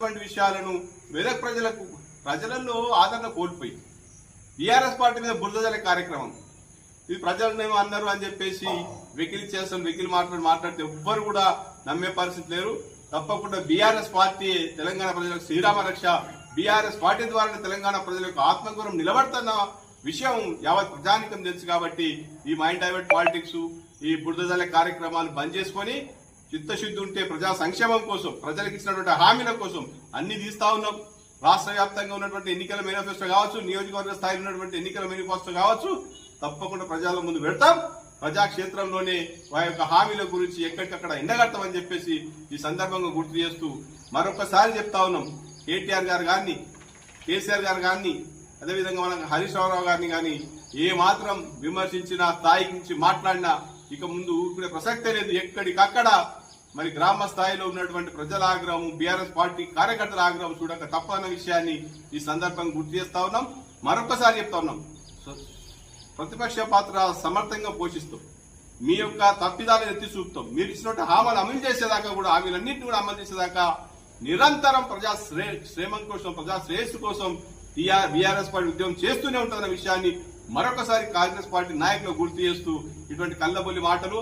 ఇటువంటి విషయాలను వేరే ప్రజలకు ప్రజలలో ఆదరణ కోల్పోయి బీఆర్ఎస్ పార్టీ మీద బురదజల కార్యక్రమం. ఇది ప్రజలనేమో అన్నారు అని చెప్పేసి వెకిలి చేస్తాం వెకిలి మాట్లాడి మాట్లాడితే ఎవ్వరు కూడా నమ్మే పరిస్థితి లేరు. తప్పకుండా బీఆర్ఎస్ పార్టీ తెలంగాణ ప్రజలకు శ్రీరామ రక్ష బీఆర్ఎస్ పార్టీ ద్వారా తెలంగాణ ప్రజలకు ఆత్మగౌరవం నిలబడుతున్న విషయం యావత్ ప్రజానికం తెలుసు కాబట్టి ఈ మైండ్ డైవర్ట్ పాలిటిక్స్ ఈ బురదజల కార్యక్రమాలు బంద్ చేసుకొని చిత్తశుద్ధి ఉంటే ప్రజా సంక్షేమం కోసం ప్రజలకు ఇచ్చినటువంటి హామీల కోసం అన్ని తీస్తా ఉన్నాం. రాష్ట్ర వ్యాప్తంగా ఉన్నటువంటి ఎన్నికల మేనిఫెస్టో కావచ్చు నియోజకవర్గ స్థాయిలో ఉన్నటువంటి ఎన్నికల మేనిఫెస్టో కావచ్చు తప్పకుండా ప్రజల ముందు పెడతాం. ప్రజాక్షేత్రంలోనే వారి యొక్క హామీల గురించి ఎక్కడికక్కడ ఎండగడతామని చెప్పేసి ఈ సందర్భంగా గుర్తు చేస్తూ మరొకసారి చెప్తా ఉన్నాం. కేటీఆర్ గారు కానీ కేసీఆర్ గారు కానీ అదేవిధంగా మన హరీష్ రావు గారిని కానీ ఏ మాత్రం విమర్శించిన స్థాయి నుంచి మాట్లాడినా ఇక ముందు ఊరుకునే ప్రసక్తే లేదు. ఎక్కడికక్కడ మరి గ్రామ స్థాయిలో ఉన్నటువంటి ప్రజల ఆగ్రహం బీఆర్ఎస్ పార్టీ కార్యకర్తల ఆగ్రహం చూడక తప్పన్న విషయాన్ని ఈ సందర్భంగా గుర్తు చేస్తా ఉన్నాం. మరొకసారి చెప్తా ఉన్నాం. ప్రతిపక్ష పాత్ర సమర్థంగా పోషిస్తాం మీ యొక్క తప్పిదాలను ఎత్తి చూపుతాం. మీరు ఇచ్చినట్టు హామీలు అమలు చేసేదాకా కూడా హామీలన్నింటినీ కూడా అమలు చేసేదాకా నిరంతరం ప్రజా శ్రే క్షేమం కోసం ప్రజా శ్రేయస్సు కోసం బీఆర్ఎస్ పార్టీ ఉద్యమం చేస్తూనే ఉంటుందన్న విషయాన్ని మరొకసారి కాంగ్రెస్ పార్టీ నాయకులు గుర్తు చేస్తూ ఇటువంటి కళ్ళబొల్లి మాటలు